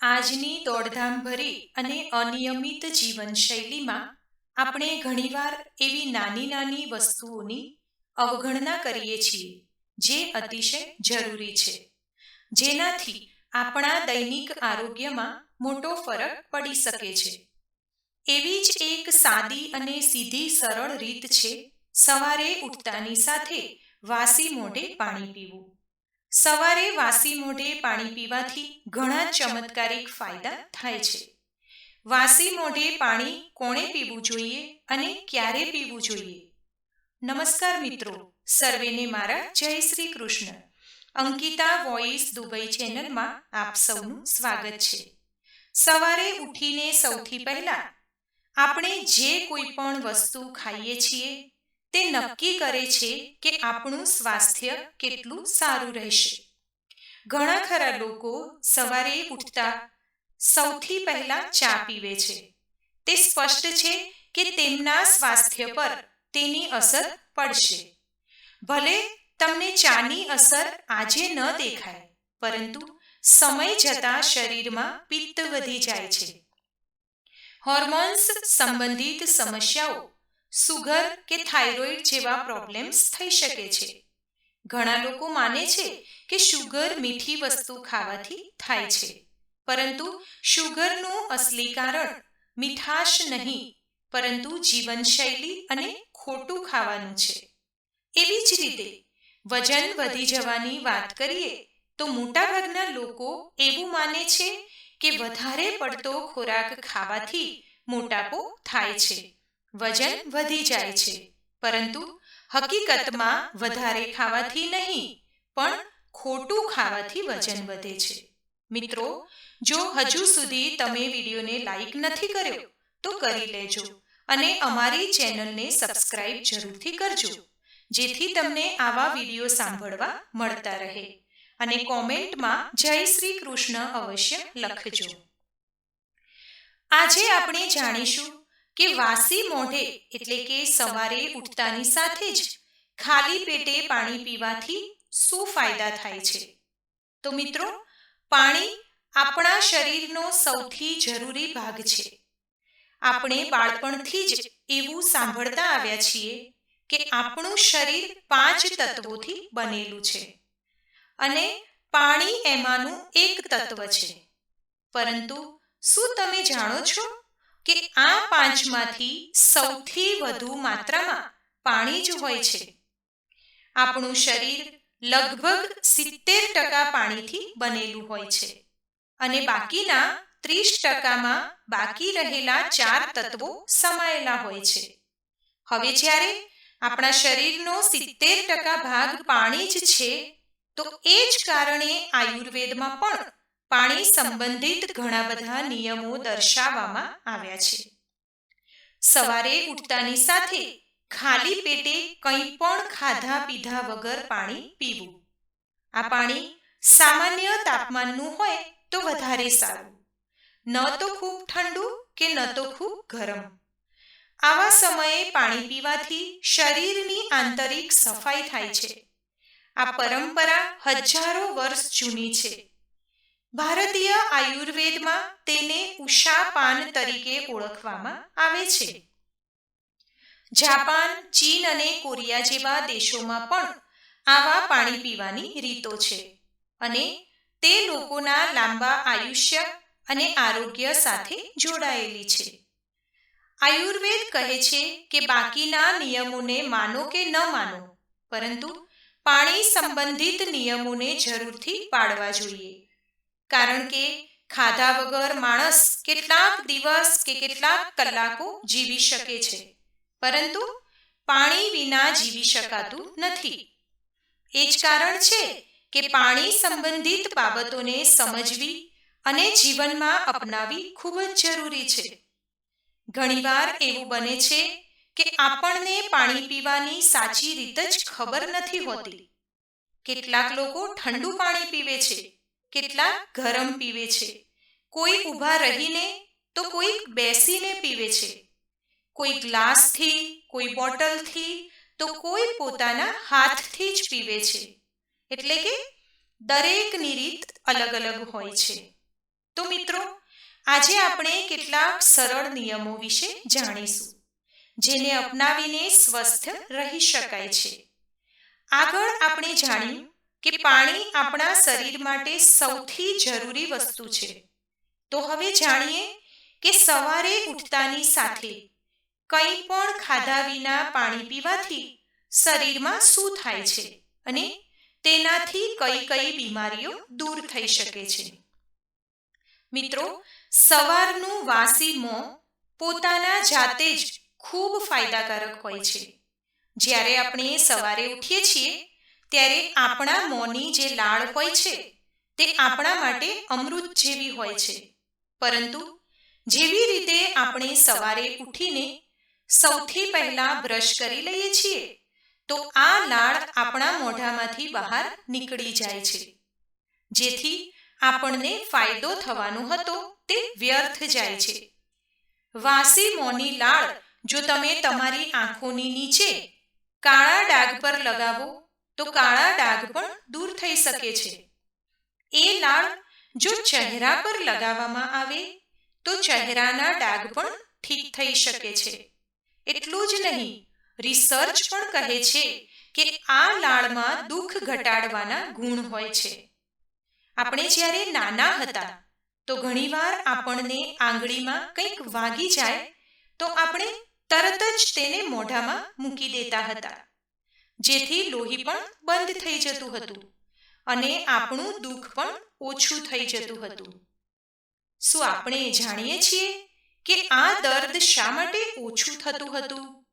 આજની દોડધામભરી અને અનિયમિત જીવનશૈલીમાં આપણે ઘણીવાર એવી નાની નાની વસ્તુઓની અવગણના કરીએ છીએ, જે અતિશય જરૂરી છે. જેનાથી આપણા દૈનિક આરોગ્યમાં મોટો ફરક પડી શકે છે. એવી જ એક સાદી અને સીધી સરળ રીત છે, સવારે ઉઠતાની સાથે વાસી મોઢે પાણી પીવું. સવારે વાસી મોઢે પાણી પીવાથી ઘણા ચમત્કારિક ફાયદા થાય છે. વાસી મોઢે પાણી કોણે પીવું જોઈએ અને ક્યારે પીવું જોઈએ? નમસ્કાર મિત્રો, સર્વેને મારા જય શ્રી કૃષ્ણ. અંકિતા વોઇસ દુબઈ ચેનલમાં આપ સૌનું સ્વાગત છે. સવારે ઉઠીને સૌથી પહેલા આપણે જે કોઈ પણ વસ્તુ ખાઈએ છીએ તે નક્કી કરે છે કે આપણું સ્વાસ્થ્ય કેટલું સારું રહેશે. ઘણા ખરા લોકો સવારે ઉઠતા સૌથી પહેલા ચા પીવે છે. તે સ્પષ્ટ છે કે તેમના સ્વાસ્થ્ય પર તેની અસર પડશે. ભલે તમને ચાની અસર આજે ન દેખાય, પરંતુ સમય જતાં શરીરમાં પિત્ત વધી જાય છે. હોર્મોન્સ સંબંધિત સમસ્યાઓ સુગર કે થાઇરોઇડ જેવા પ્રોબ્લેમ્સ થઈ શકે છે. ઘણા લોકો માને છે કે શુગર મીઠી વસ્તુ ખાવાથી થાય છે. પરંતુ શુગરનું અસલી કારણ મીઠાશ નહીં, પરંતુ જીવનશૈલી અને ખોટું ખાવાનું છે. એવી જ રીતે, વજન વધી જવાની વાત કરીએ, તો મોટાભાગના લોકો એવું માને છે કે વધારે પડતો ખોરાક ખાવાથી મોટાપો થાય છે. વજન વધી જાય છે. પરંતુ હકીકતમાં વધારે ખાવાથી નહીં, પણ ખોટું ખાવાથી વજન વધે છે. મિત્રો, જો હજુ સુધી તમે વિડીયોને લાઈક નથી કર્યો, તો કરી લેજો અને અમારી ચેનલને સબસ્ક્રાઇબ જરૂરથી કરજો, જેથી તમને આવા વીડિયો સાંભળવા મળતા રહે. અને કોમેન્ટમાં જય શ્રી કૃષ્ણ અવશ્ય લખજો. આજે આપણે જાણીશું કે વાસી મોઢે, એટલે કે સવારે ઉઠતાની સાથે જ ખાલી પેટે પાણી પીવાથી શું ફાયદા થાય છે? તો મિત્રો, પાણી આપણા શરીરનો સૌથી જરૂરી ભાગ છે. આપણે બાળપણથી જ એવું સાંભળતા આવ્યા છીએ કે આપણું શરીર પાંચ તત્વોથી બનેલું છે. અને પાણી એમાંનું એક તત્વ છે. પરંતુ શું તમે જાણો છો કે આ પાંચમાંથી સૌથી વધુ માત્રામાં પાણી જ હોય છે. આપણું શરીર લગભગ સિત્તેર ટકા પાણીથી બનેલું હોય છે અને બાકીના ત્રીસ ટકામાં બાકી રહેલા ચાર તત્વો સમાયેલા હોય છે. હવે જ્યારે આપણા શરીરનો સિત્તેર ટકા ભાગ પાણી જ છે, તો એ જ કારણે આયુર્વેદમાં પણ પાણી સંબંધિત ઘણા બધા નિયમો દર્શાવવામાં આવ્યા છે. સવારે ઉઠતાની સાથે ખાલી પેટે કંઈ પણ ખાધા પીધા વગર પાણી પીવું. આ પાણી સામાન્ય તાપમાનનું હોય તો વધારે સારું. ન તો ખૂબ ઠંડુ કે ન તો ખૂબ ગરમ. આવા સમયે પાણી પીવાથી શરીરની આંતરિક સફાઈ થાય છે. આ પરંપરા હજારો વર્ષ જૂની છે. ભારતીય આયુર્વેદમાં તેને ઉષાપાન તરીકે ઓળખવામાં આવે છે. જાપાન, ચીન અને કોરિયા જેવા દેશોમાં પણ આવા પાણી પીવાની રીતો છે અને તે લોકોના લાંબા આયુષ્ય અને આરોગ્ય સાથે જોડાયેલી છે. આયુર્વેદ કહે છે કે બાકીના નિયમોને માનો કે ન માનો, પરંતુ પાણી સંબંધિત નિયમોને જરૂરથી પાળવા જોઈએ. કારણ કે ખાધા વગર માણસ કેટલાક દિવસ કે કેટલાક કલાકો જીવી શકે છે. પરંતુ પાણી વિના જીવી શકાતું નથી. એ જ કારણ છે કે પાણી સંબંધિત બાબતોને સમજવી અને જીવનમાં અપનાવી ખૂબ જ જરૂરી છે. ઘણીવાર એવું બને છે કે આપણને પાણી પીવાની સાચી રીત જ ખબર નથી હોતી. કેટલાક લોકો ઠંડુ પાણી પીવે છે. કેટલાક ગરમ પીવે છે? કોઈ ઊભા રહીને તો કોઈ બેસીને પીવે છે. કોઈ ગ્લાસથી, કોઈ બોટલથી તો કોઈ પોતાના હાથથી જ પીવે છે. એટલે કે દરેકની રીત અલગ અલગ હોય છે. તો મિત્રો, આજે આપણે કેટલાક સરળ નિયમો વિશે જાણીશું, જેને અપનાવીને સ્વસ્થ રહી શકાય છે. આગળ આપણે જાણ્યું કે પાણી આપણા શરીર માટે સૌથી જરૂરી વસ્તુ છે. તો હવે જાણીએ કે સવારે ઉઠતાની સાથે કંઈ પણ ખાધા વિના પાણી પીવાથી શરીરમાં શું થાય છે અને તેનાથી કઈ કઈ બીમારીઓ દૂર થઈ શકે છે. મિત્રો, સવારનું વાસી મોં પોતાના જાતે જ ખૂબ ફાયદાકારક હોય છે. જ્યારે આપણે સવારે ઉઠીએ છીએ ત્યારે આપણા મોંની જે લાળ હોય છે, તે આપણા માટે અમૃત જેવી હોય છે. પરંતુ જેવી રીતે આપણે સવારે ઉઠીને સૌથી પહેલા બ્રશ કરી લઈએ છીએ, તો આ લાળ આપણા મોઢામાંથી બહાર નીકળી જાય છે. જેથી આપણને ફાયદો થવાનો હતો તે વ્યર્થ જાય છે. વાસી મોની લાળ જો તમે તમારી આંખોની નીચે કાળા ડાઘ પર લગાવો તો કાળા ડાઘ પણ દૂર થઈ શકે છે. એ લાળ જો ચહેરા પર લગાવવામાં આવે, તો ચહેરાના ડાઘ પણ ઠીક થઈ શકે છે. એટલું જ નહીં, રિસર્ચ પણ કહે છે કે આ લાળમાં દુઃખ ઘટાડવાના ગુણ હોય છે. આપણે જ્યારે નાના હતા, તો ઘણીવાર આપણને આંગળીમાં કંઈક વાગી જાય, તો આપણે તરત જ તેને મોઢામાં મૂકી દેતા હતા. જેથી લોહી પણ બંધ થઈ જતું હતું અને આપણું દુઃખ પણ ઓછું થઈ જતું હતું. શું આપણે જાણીએ છીએ કે આ દર્દ શા માટે ઓછું થતું હતું?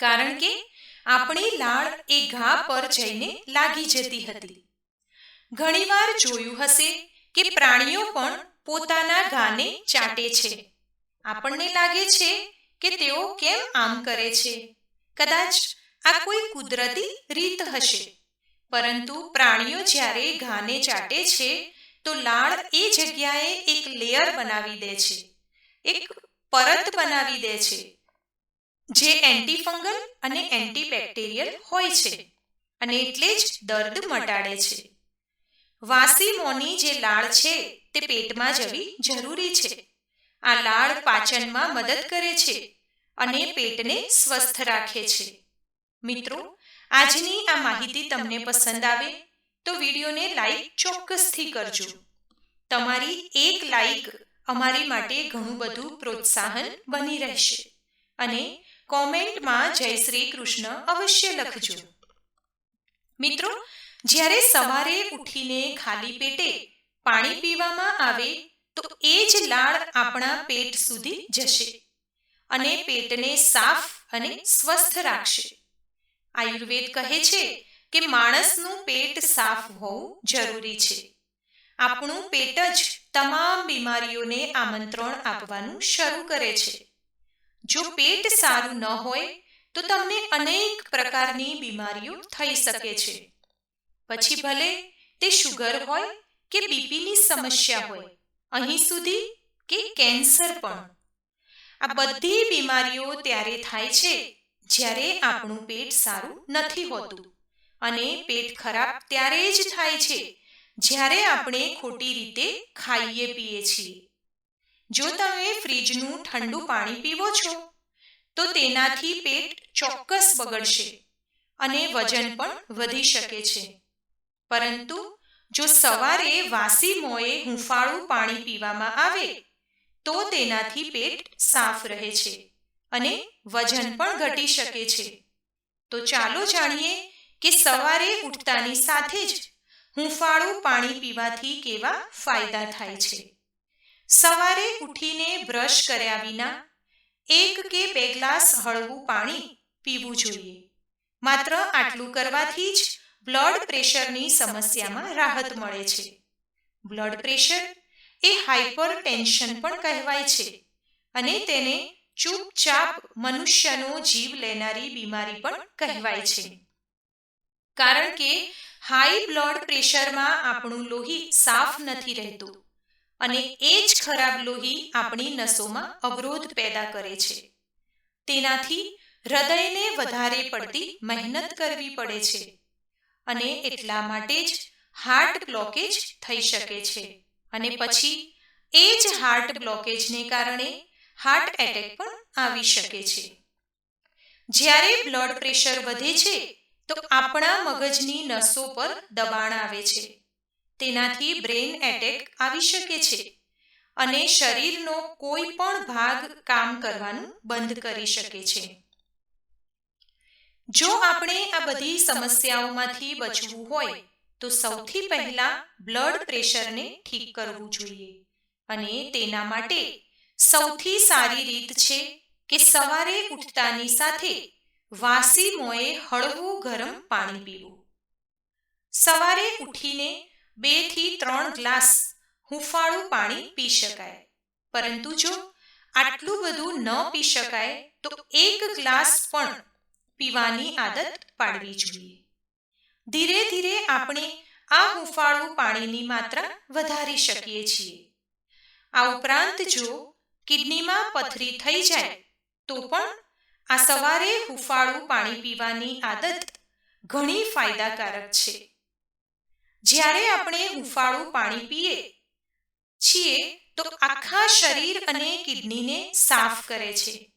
કારણ કે આપણી લાળ એ ઘા પર જઈને લાગી જતી હતી. ઘણીવાર જોયું હશે કે પ્રાણીઓ પણ પોતાના ઘાને ચાટે છે. આપણને લાગે છે કે તેઓ કેમ આમ કરે છે? કદાચ આ કોઈ કુદરતી રીત હશે. પરંતુ પ્રાણીઓ જ્યારે ઘાને ચાટે છે, તો લાળ એ જગ્યાએ એક લેયર બનાવી દે છે. એક પરત બનાવી દે છે, જે એન્ટીફંગલ અને એન્ટીબેક્ટેરિયલ હોય છે, અને એટલે જ દર્દ મટાડે છે. વાસી મોની જે લાળ છે, તે પેટમાં જવી જરૂરી છે. આ લાળ પાચનમાં મદદ કરે છે અને પેટને સ્વસ્થ રાખે છે. મિત્રો, આજની આ માહિતી તમને પસંદ આવે તો વિડીયોને લાઈક ચોક્કસથી કરજો. તમારી એક લાઈક અમારી માટે ઘણું બધું પ્રોત્સાહન બની રહેશે. અને કોમેન્ટમાં જય શ્રી કૃષ્ણ અવશ્ય લખજો. મિત્રો, જ્યારે સવારે ઉઠીને ખાલી પેટે પાણી પીવામાં આવે, તો એ જ લાળ આપણા પેટ સુધી જશે અને પેટને સાફ અને સ્વસ્થ રાખશે. આયુર્વેદ કહે છે કે માણસનું પેટ સાફ હોવું જરૂરી છે. આપણું પેટ જ તમામ બીમારીઓને આમંત્રણ આપવાનું શરૂ કરે છે. જો પેટ સારું ન હોય, તો તમને અનેક પ્રકારની બીમારીઓ થઈ શકે છે. પછી ભલે તે શુગર હોય કે બીપીની સમસ્યા હોય, અહીં સુધી કે કેન્સર પણ. આ બધી બીમારીઓ ત્યારે થાય છે જ્યારે આપણું પેટ સારું નથી હોતું અને પેટ ખરાબ ત્યારે જ થાય છે, જ્યારે આપણે ખોટી રીતે ખાઈએ પીએ છીએ. જો તમે ફ્રીજનું ઠંડુ પાણી પીવો છો, તો તેનાથી પેટ ચોક્કસ બગડશે અને વજન પણ વધી શકે છે. પરંતુ જો સવારે વાસી મોએ હુંફાળું પાણી પીવામાં આવે, તો તેનાથી પેટ સાફ રહે છે. અને વજન પણ ઘટી શકે છે. તો ચાલો જાણીએ કે સવારે ઉઠતાની સાથે જ હુંફાળું પાણી પીવાથી કેવા ફાયદા થાય છે? સવારે ઉઠીને બ્રશ કર્યા વિના એક કે બે ગ્લાસ હળવું પાણી પીવું જોઈએ. માત્ર આટલું કરવાથી જ બ્લડ પ્રેશરની સમસ્યામાં રાહત મળે છે. બ્લડ પ્રેશર એ હાઇપર ટેન્શન પણ કહેવાય છે અને તેને ચૂપચાપ મનુષ્યનો જીવ લેનારી બીમારી પણ કહેવાય છે. કારણ કે હાઈ બ્લડ પ્રેશરમાં આપણું લોહી સાફ નથી રહેતું અને એ જ ખરાબ લોહી આપણી નસોમાં અવરોધ પેદા કરે છે. તેનાથી હૃદયને વધારે પડતી મહેનત કરવી પડે છે અને એટલા માટે જ હાર્ટ બ્લોકેજ થઈ શકે છે અને પછી એ જ હાર્ટ બ્લોકેજને કારણે હાર્ટ એટેક પણ આવી શકે છે. જ્યારે બ્લડ પ્રેશર વધે છે, તો આપણા મગજની નસો પર દબાણ આવે છે. તેનાથી બ્રેન એટેક આવી શકે છે અને શરીરનો કોઈ પણ ભાગ કામ કરવાનું બંધ કરી શકે છે. જો આપણે આ બધી સમસ્યાઓમાંથી બચવું હોય, તો સૌથી પહેલા બ્લડ પ્રેશરને ઠીક કરવું જોઈએ અને તેના માટે સૌથી સારી રીત છે કે સવારે ઉઠતાની સાથે વાસી મોએ હળવું ગરમ પાણી પીવું. સવારે ઉઠીને બેથી ત્રણ ગ્લાસ હુંફાળું પાણી પી શકાય. પરંતુ જો આટલું બધું ન પી શકાય, તો એક ગ્લાસ પણ પીવાની આદત પાડવી જોઈએ. ધીરે ધીરે આપણે આ હુંફાળું પાણીની માત્રા વધારી શકીએ છીએ. આ ઉપરાંત જો કિડનીમાં પથરી થઈ જાય, તો પણ આ સવારે હુફાળું પાણી પીવાની આદત ઘણી ફાયદાકારક છે. જ્યારે આપણે હુંફાળું પાણી પીએ છીએ, તો આખા શરીર અને કિડનીને સાફ કરે છે.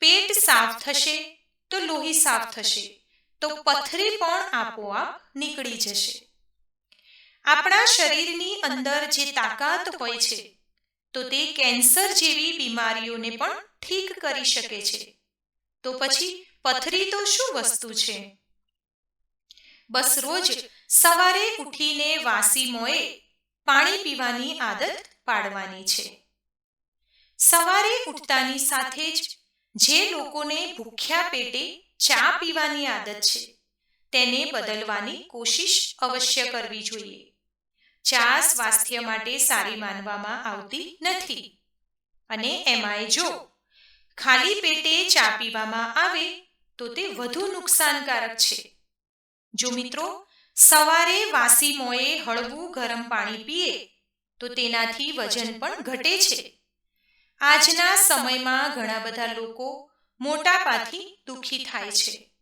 પેટ સાફ થશે, તો લોહી સાફ થશે, તો પથરી પણ આપોઆપ નીકળી જશે. આપણા શરીરની અંદર જે તાકાત હોય છે તો તે કેન્સર જેવી બીમારીઓને પણ ઠીક કરી શકે છે. તો પછી પથરી તો શું વસ્તુ છે? બસ રોજ સવારે ઉઠીને વાસી મોએ પાણી પીવાની આદત પાડવાની છે. સવારે ઉઠતાની સાથે જ જે લોકોને ભૂખ્યા પેટે ચા પીવાની આદત છે, તેને બદલવાની કોશિશ અવશ્ય કરવી જોઈએ. ચા સ્વાસ્થ્ય માટે સારી માનવામાં આવતી નથી. અને એમાંય જો ખાલી પેટે ચા પીવામાં આવે, તો તે વધુ નુકસાનકારક છે. જો મિત્રો, સવારે વાસી મોએ હળવું ગરમ પાણી પીએ, તો તેનાથી વજન પણ ઘટે છે. આજના સમયમાં ઘણા બધા લોકો મોટાપાથી દુઃખી થાય છે.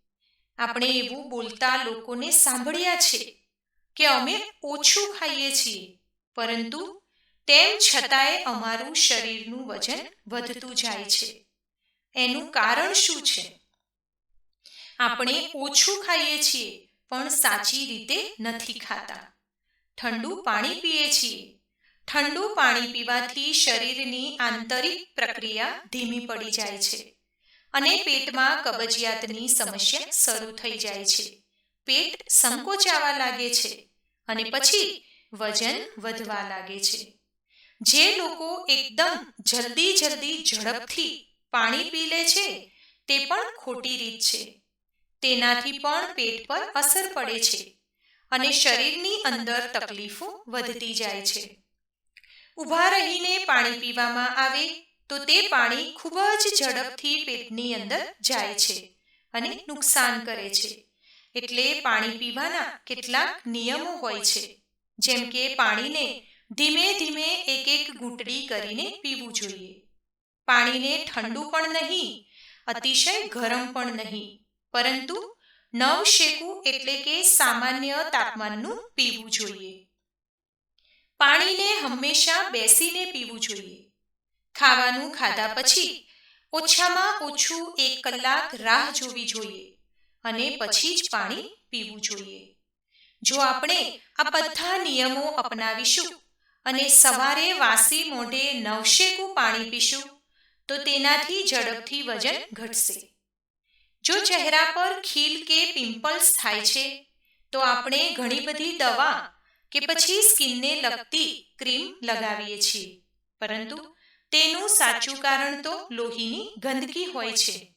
આપણે એવું બોલતા લોકોને સાંભળ્યા છે. કે અમે ઓછું ખાઈએ છીએ. પરંતુ તેમ છતાંય અમારું શરીરનું વજન વધતું જાય છે. એનું કારણ શું છે? આપણે ઓછું ખાઈએ છીએ, પણ સાચી રીતે નથી ખાતા. ઠંડુ પાણી પીએ છીએ. ઠંડુ પાણી પીવાથી શરીરની આંતરિક પ્રક્રિયા ધીમી પડી જાય છે અને પેટમાં કબજિયાતની સમસ્યા શરૂ થઈ જાય છે. પેટ સંકોચાવા લાગે છે. અને પછી વજન વધવા લાગે છે. જે લોકો એકદમ જલ્દી જલ્દી ઝડપથી પાણી પી લે છે તે પણ ખોટી રીત છે. તેનાથી પણ પેટ પર અસર પડે છે અને શરીરની અંદર તકલીફો વધતી જાય છે. ઊભા રહીને પાણી પીવામાં આવે તો તે પાણી ખૂબ જ ઝડપથી પેટની અંદર જાય છે અને નુકસાન કરે છે. એટલે પાણી પીવાના કેટલાક નિયમો હોય છે. જેમ કે પાણીને ધીમે ધીમે એક એક ઘૂંટડી કરીને પીવું જોઈએ. પાણીને ઠંડુ પણ નહીં, અતિશય ગરમ પણ નહીં, પરંતુ નવ શેકું એટલે કે સામાન્ય તાપમાનનું પીવું જોઈએ. પાણીને હંમેશા બેસીને પીવું જોઈએ. ખાવાનું ખાધા પછી ઓછામાં ઓછું એક કલાક રાહ જોવી જોઈએ. અને પછી જ પાણી પીવું જોઈએ. જો આપણે આ બધા નિયમો અપનાવીશું અને સવારે વાસી મોઢે નવશેકું પાણી પીશું, તો તેનાથી ઝડપથી વજન ઘટશે. જો ચહેરા પર ખીલ કે પિમ્પલ્સ થાય છે, તો આપણે ઘણી બધી દવા કે પછી સ્કિનને લગતી ક્રીમ લગાવીએ છીએ. પરંતુ તેનું સાચું કારણ તો લોહીની ગંદકી હોય છે.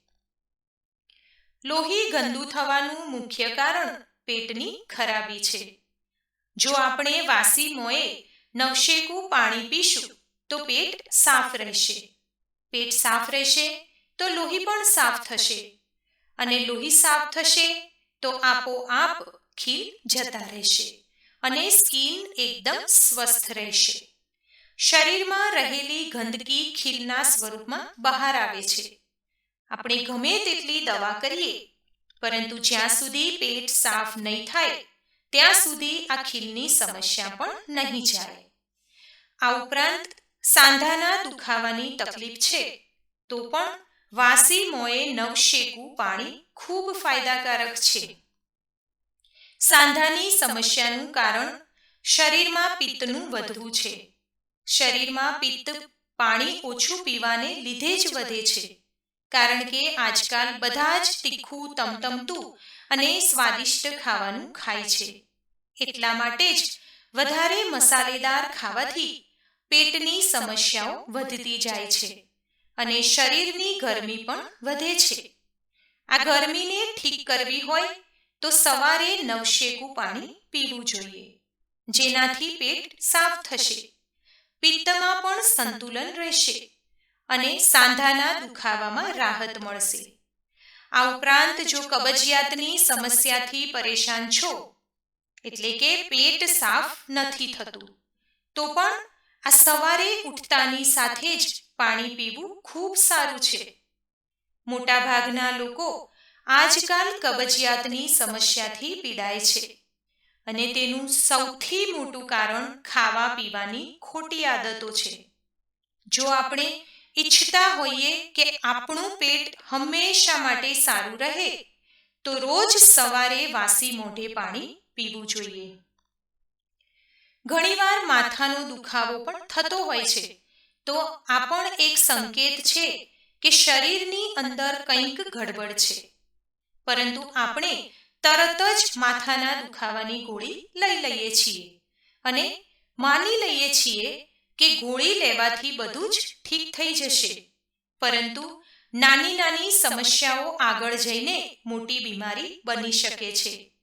લોહી ગંદુ થવાનું મુખ્ય કારણ પેટની ખરાબી છે. જો આપણે વાસી મોએ નવશેકું પાણી પીશું, તો પેટ સાફ રહેશે. પેટ સાફ રહેશે, તો લોહી પણ સાફ થશે. અને લોહી સાફ થશે, તો આપોઆપ ખીલ જતા રહેશે અને સ્કિન એકદમ સ્વસ્થ રહેશે. શરીરમાં રહેલી ગંદકી ખીલના સ્વરૂપમાં બહાર આવે છે. આપણે ગમે તેટલી દવા કરીએ, પરંતુ જ્યાં સુધી પેટ સાફ નહીં થાય, ત્યાં સુધી આ ખીલની સમસ્યા પણ નહીં જાય. આ ઉપરાંત સાંધાના દુખાવાની તકલીફ છે, તો પણ વાસી મોએ નવશેકું પાણી ખૂબ ફાયદાકારક છે. સાંધાની સમસ્યાનું કારણ શરીરમાં પિત્તનું વધવું છે. શરીરમાં પિત્ત પાણી ઓછું પીવાને લીધે જ વધે છે. કારણ કે આજકાલ બધા જ તીખું તમતમતું અને સ્વાદિષ્ટ ખાવાનું ખાય છે. એટલા માટે જ વધારે મસાલેદાર ખાવાથી પેટની સમસ્યાઓ વધતી જાય છે અને શરીરની ગરમી પણ વધે છે. આ ગરમીને ઠીક કરવી હોય તો સવારે નવશેકું પાણી પીવું જોઈએ, જેનાથી પેટ સાફ થશે. પિત્તમાં પણ સંતુલન રહેશે. અને સાંધાના દુખાવામાં રાહત મળશે. આ ઉપરાંત જો કબજિયાતની સમસ્યાથી પરેશાન છો, એટલે કે પેટ સાફ નથી થતું, તો પણ આ સવારે ઉઠતાની સાથે જ પાણી પીવું ખૂબ સારું છે. મોટાભાગના લોકો આજકાલ કબજિયાતની સમસ્યાથી પીડાય છે અને તેનું સૌથી મોટું કારણ ખાવા પીવાની ખોટી આદતો છે. જો આપણે ઈચ્છતા હોઈએ કે આપણું પેટ હંમેશા માટે સારું રહે, તો રોજ સવારે વાસી મોઢે પાણી પીવું જોઈએ. ઘણીવાર માથાનો દુખાવો પણ થતો હોય છે, તો આ પણ એક સંકેત છે કે શરીરની અંદર કંઈક ગડબડ છે. પરંતુ આપણે તરત જ માથાના દુખાવાની ગોળી લઈ લઈએ છીએ અને માની લઈએ છીએ કે ગોળી લેવાથી બધું જ ઠીક થઈ જશે. પરંતુ નાની નાની સમસ્યાઓ આગળ જઈને મોટી બીમારી બની શકે છે.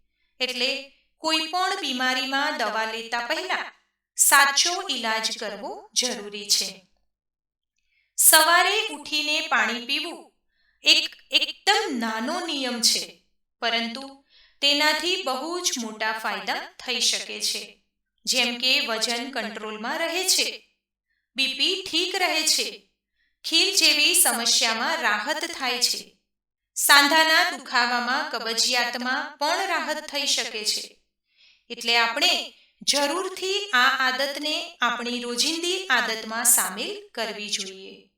એટલે કોઈ પણ બીમારીમાં દવા લેતા પહેલા સાચો ઈલાજ કરવો જરૂરી છે. સવારે ઉઠીને પાણી પીવું એક એકદમ નાનો નિયમ છે, પરંતુ તેનાથી બહુ જ મોટા ફાયદા થઈ શકે છે. જેમ કે વજન કંટ્રોલમાં રહે છે. બીપી ઠીક રહે છે. ખીલ જેવી સમસ્યામાં રાહત થાય છે. સાંધાના દુખાવામાં, કબજિયાતમાં પણ રાહત થઈ શકે છે. એટલે આપણે જરૂરથી આ આદતને આપણી રોજિંદી આદતમાં સામેલ કરવી જોઈએ.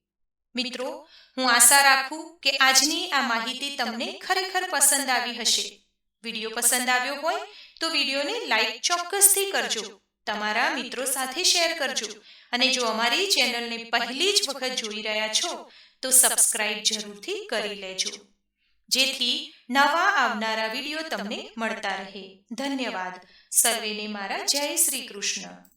મિત્રો, હું આશા રાખું કે આજની આ માહિતી તમને ખરેખર પસંદ આવી હશે. વીડિયો પસંદ આવ્યો હોય તો વિડીયોને લાઈક ચોક્કસથી કરજો. તમારા મિત્રો સાથે શેર કરજો. અને જો અમારી ચેનલને પહેલી જ વખત જોઈ રહ્યા છો, તો સબસ્ક્રાઇબ જરૂરથી કરી લેજો. જેથી નવા આવનારા વીડિયો તમને મળતા રહે. ધન્યવાદ. સર્વેને મારા જય શ્રી કૃષ્ણ.